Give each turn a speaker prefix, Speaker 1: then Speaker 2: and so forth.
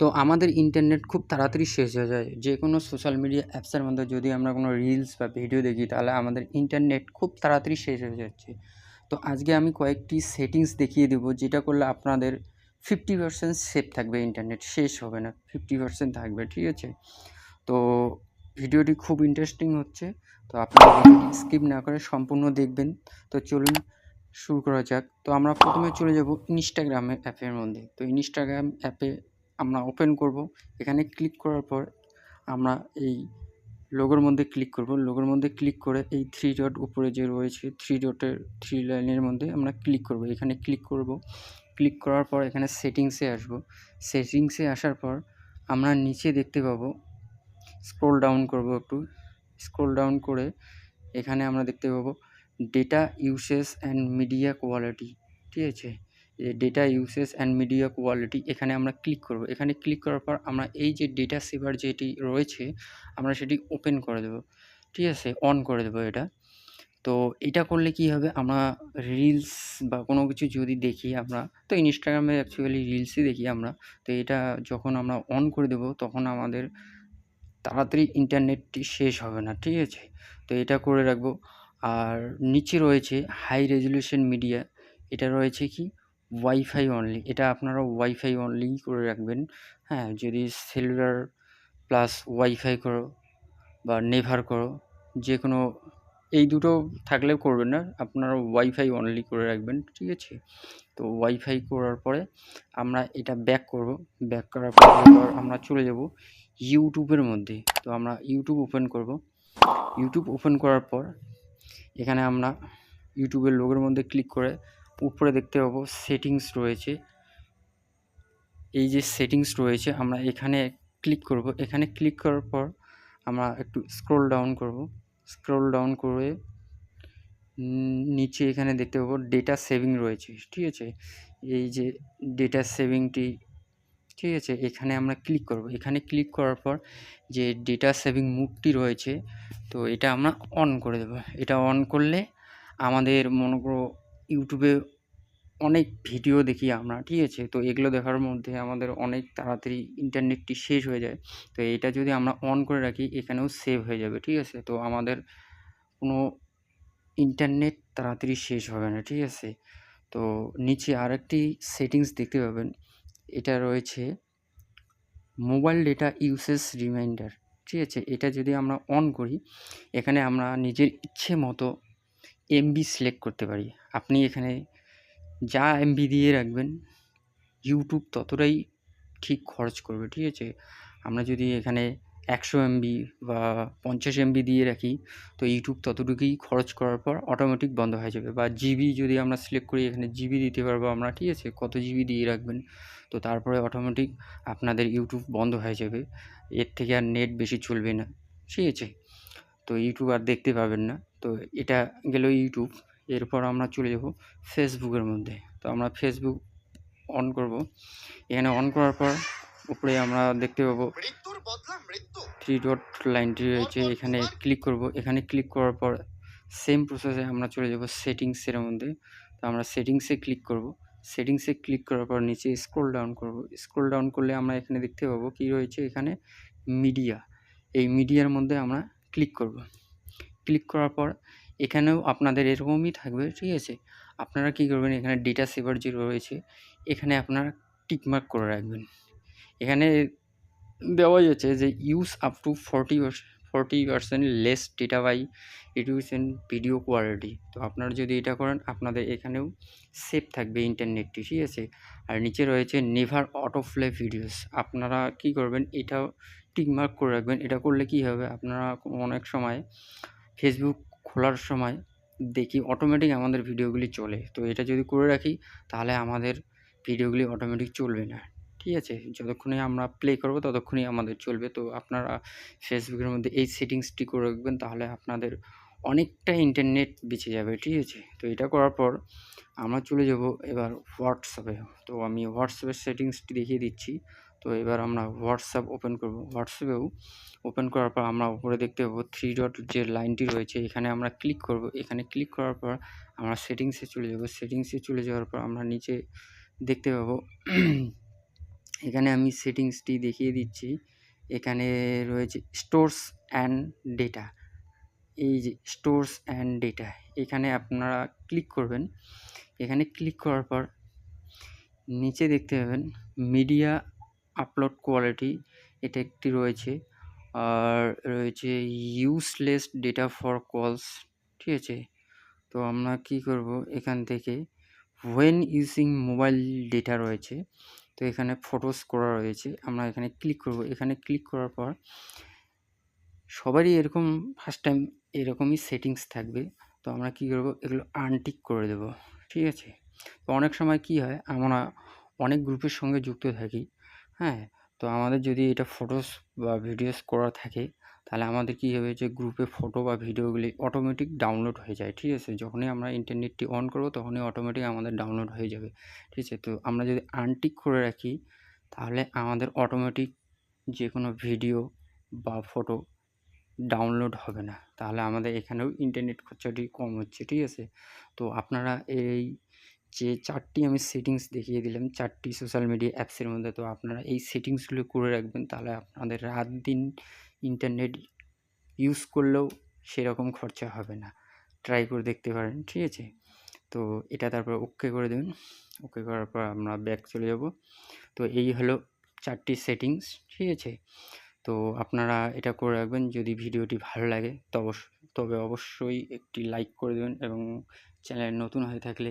Speaker 1: তো আমাদের ইন্টারনেট খুব তাড়াতাড়ি শেষ হয়ে যায়। যে কোনো সোশ্যাল মিডিয়া অ্যাপসের মধ্যে যদি আমরা কোনো রিলস বা ভিডিও দেখি, তাহলে আমাদের ইন্টারনেট খুব তাড়াতাড়ি শেষ হয়ে যাচ্ছে। তো আজকে আমি কয়েকটি সেটিংস দেখিয়ে দেবো, যেটা করলে আপনাদের ফিফটি পার্সেন্ট সেফ থাকবে ইন্টারনেট শেষ হবে না ফিফটি পার্সেন্ট থাকবে, ঠিক আছে? তো ভিডিওটি খুব ইন্টারেস্টিং হচ্ছে। তো আপনারা স্কিপ না করে সম্পূর্ণ দেখবেন। তো চলুন শুরু করা যাক। তো আমরা প্রথমে চলে যাব ইনস্টাগ্রামের অ্যাপের মধ্যে। তো ইনস্টাগ্রাম অ্যাপে আমরা ওপেন করব। এখানে ক্লিক করার পর আমরা এই লোগোর মধ্যে ক্লিক করব। লোগোর মধ্যে ক্লিক করে এই থ্রি ডট উপরে যে রয়েছে থ্রি ডটের থ্রি লাইনের মধ্যে আমরা ক্লিক করব। এখানে ক্লিক করব। ক্লিক করার পর এখানে সেটিংসে আসব। সেটিংসে আসার পর আমরা নিচে দেখতে পাবো স্ক্রোল ডাউন করব একটু। স্ক্রোল ডাউন করে এখানে আমরা দেখতে পাবো data uses and media quality ঠিক আছে? Data usage and media quality এখানে আমরা ক্লিক করব। এখানে ক্লিক করার পর আমরা এই যে ডেটা সেভার যেটি রয়েছে, আমরা সেটি ওপেন করে দেব। ঠিক আছে? অন করে দেবো এটা। তো এটা করলে কি হবে? আমরা রিলস বা কোনো কিছু যদি দেখি আমরা, তো ইনস্টাগ্রামে অ্যাকচুয়ালি রিলসই দেখি আমরা। তো এটা যখন আমরা অন করে দেব, তখন আমাদের তাড়াতাড়ি ইন্টারনেটটি শেষ হবে না। ঠিক আছে? তো এটা করে রাখব। আর নিচে রয়েছে হাই রেজলিউশন মিডিয়া এটা রয়েছে কি? ওয়াইফাই অনলি এটা আপনারা ওয়াইফাই অনলি করে রাখবেন। হ্যাঁ যদি সেলুলার প্লাস ওয়াইফাই করো বা নেভার করো যে কোনো এই দুটো থাকলে করবেন না, আপনারা ওয়াইফাই অনলি করে রাখবেন, ঠিক আছে? তো ওয়াইফাই করার পরে আমরা এটা ব্যাক করব। ব্যাক করার পর আমরা চলে যাব ইউটিউবের মধ্যে। তো আমরা ইউটিউব ওপেন করব। ইউটিউব ওপেন করার পর এখানে আমরা ইউটিউবের লোগোর মধ্যে ক্লিক করে উপরে দেখতে পাবো সেটিংস রয়েছে। এই যে সেটিংস রয়েছে, আমরা এখানে ক্লিক করব। এখানে ক্লিক করার পর আমরা একটু স্ক্রোল ডাউন করব। স্ক্রোল ডাউন করে নিচে এখানে দেখতে পাবো ডেটা সেভিং রয়েছে, ঠিক আছে? এই যে ডেটা সেভিংটি, ঠিক আছে? এখানে আমরা ক্লিক করব। এখানে ক্লিক করার পর যে ডেটা সেভিং মুডটি রয়েছে, তো এটা আমরা অন করে দেবো। এটা অন করলে আমাদের মনে করো ইউটিউবে অনেক ভিডিও দেখি আমরা, ঠিক আছে? তো এগুলো দেখার মধ্যে আমাদের অনেক তাড়াতাড়ি ইন্টারনেটটি শেষ হয়ে যায়। তো এটা যদি আমরা অন করে রাখি, এখানেও সেভ হয়ে যাবে, ঠিক আছে? তো আমাদের কোনো ইন্টারনেট তাড়াতাড়ি শেষ হবে না, ঠিক আছে? তো নিচে আরেকটি সেটিংস দেখতে পাবেন। এটা রয়েছে মোবাইল ডেটা ইউসেজ রিমাইন্ডার ঠিক আছে? এটা যদি আমরা অন করি, এখানে আমরা নিজের ইচ্ছে মতো এমবি সিলেক্ট করতে পারি। আপনি এখানে যা এমবি দিয়ে রাখবেন ইউটিউব ততটাই ঠিক খরচ করবে, ঠিক আছে? আমরা যদি এখানে একশো এমবি বা পঞ্চাশ এমবি দিয়ে রাখি, তো ইউটিউব ততটুকুই খরচ করার পর অটোমেটিক বন্ধ হয়ে যাবে। বা জিবি যদি আমরা সিলেক্ট করি, এখানে জিবি দিতে পারব আমরা, ঠিক আছে? কত জিবি দিয়ে রাখবেন? তো তারপরে অটোমেটিক আপনাদের ইউটিউব বন্ধ হয়ে যাবে। এর থেকে আর নেট বেশি চলবে না, ঠিক আছে? তো ইউটিউব আর দেখতে পাবেন না। তো এটা গেল ইউটিউব এরপর আমরা চলে যাব ফেসবুকের মধ্যে। তো আমরা ফেসবুক অন করব। এখানে অন করার পর উপরে আমরা দেখতে পাবো থ্রি ডট লাইনটি রয়েছে। এখানে ক্লিক করব। এখানে ক্লিক করার পর সেম প্রসেসে আমরা চলে যাব সেটিংসের মধ্যে। তো আমরা সেটিংসে ক্লিক করব। সেটিংসে ক্লিক করার পর নিচে স্ক্রোল ডাউন করব। স্ক্রোল ডাউন করলে আমরা এখানে দেখতে পাবো কি রয়েছে এখানে মিডিয়া এই মিডিয়ার মধ্যে আমরা ক্লিক করব। ক্লিক করার পর এখানেও আপনাদের এরকমই থাকবে, ঠিক আছে? আপনারা কী করবেন, এখানে ডেটা সেভার যে রয়েছে, এখানে আপনারা টিকমার্ক করে রাখবেন। এখানে দেওয়া যাচ্ছে যে use up to forty forty percent less data by reducing video quality তো আপনারা যদি এটা করেন, আপনাদের এখানেও সেফ থাকবে ইন্টারনেটটি ঠিক আছে? আর নিচে রয়েছে নেভার অটো প্লে ভিডিওস আপনারা কি করবেন, এটাও টিকমার্ক করে রাখবেন। এটা করলে কি হবে, আপনারা অনেক সময় ফেসবুক খোলার সময় দেখি অটোমেটিক আমাদের ভিডিওগুলি চলে। তো এটা যদি করে রাখি, তাহলে আমাদের ভিডিওগুলি অটোমেটিক চলবে না। ঠিক আছে? যতক্ষণে আমরা প্লে করব, ততক্ষণই আমাদের চলবে। তো আপনারা ফেসবুকের মধ্যে এই সেটিংসটি করে রাখবেন, তাহলে আপনাদের অনেকটা ইন্টারনেট বেঁচে যাবে। ঠিক আছে? তো এটা করার পর আমরা চলে যাব এবার হোয়াটসঅ্যাপে তো আমি হোয়াটসঅ্যাপের সেটিংসটি দেখিয়ে দিচ্ছি। তো এবার আমরা হোয়াটসঅ্যাপ ওপেন করব। হোয়াটসঅ্যাপেও ওপেন করার পর আমরা উপরে দেখতে পাবো থ্রি ডট যে লাইনটি রয়েছে, এখানে আমরা ক্লিক করব। এখানে ক্লিক করার পর আমরা সেটিংসে চলে যাব। সেটিংসে চলে যাওয়ার পর আমরা নিচে দেখতে পাবো, এখানে আমি সেটিংসটি দেখিয়ে দিচ্ছি। এখানে রয়েছে স্টোরস অ্যান্ড ডেটা এই যে স্টোরস অ্যান্ড ডেটা এখানে আপনারা ক্লিক করবেন। এখানে ক্লিক করার পর নিচে দেখতে পাবেন মিডিয়া আপলোড কোয়ালিটি এটা একটি রয়েছে। আর রয়েছে ইউজলেস ডেটা ফর কলস ঠিক আছে? তো আমরা কি করব? এখান থেকে ওয়েন ইউজিং মোবাইল ডেটা রয়েছে, তো এখানে ফটোস করা রয়েছে। আমরা এখানে ক্লিক করব। এখানে ক্লিক করার পর সবারই এরকম ফার্স্ট টাইম এরকমই সেটিংস থাকবে। তো আমরা কী করব? এগুলো আনটিক করে দেব। ঠিক আছে? তো অনেক সময় কি হয়? আমরা অনেক গ্রুপের সঙ্গে যুক্ত থাকি। হ্যাঁ তো আমাদের যদি এটা ফটোস বা ভিডিওস করা থাকে, তাহলে আমাদের কী হবে যে গ্রুপে ফটো বা ভিডিওগুলি অটোমেটিক ডাউনলোড হয়ে যায়, ঠিক আছে? যখনই আমরা ইন্টারনেটটি অন করব, তখনই অটোমেটিক আমাদের ডাউনলোড হয়ে যাবে, ঠিক আছে? তো আমরা যদি আনটিক করে রাখি, তাহলে আমাদের অটোমেটিক যে কোনো ভিডিও বা ফটো ডাউনলোড হবে না। তাহলে আমাদের এখানেও ইন্টারনেট খরচাটি কম হচ্ছে, ঠিক আছে? তো আপনারা এই যে চারটি আমি সেটিংস দেখিয়ে দিলাম, চারটি সোশ্যাল মিডিয়া অ্যাপসের মধ্যে, তো আপনারা এই সেটিংসগুলো করে রাখবেন, তাহলে আপনাদের রাত দিন ইন্টারনেট ইউজ করলেও সেরকম খরচা হবে না। ট্রাই করে দেখতে পারেন, ঠিক আছে? তো এটা তারপর ওকে করে দেবেন ওকে করার পর আমরা ব্যাক চলে যাব। তো এই হলো চারটি সেটিংস ঠিক আছে? তো আপনারা এটা করে রাখবেন, যদি ভিডিওটি ভালো লাগে তবে অবশ্যই একটি লাইক করে দেবেন এবং চ্যানেল নতুন হয়ে থাকলে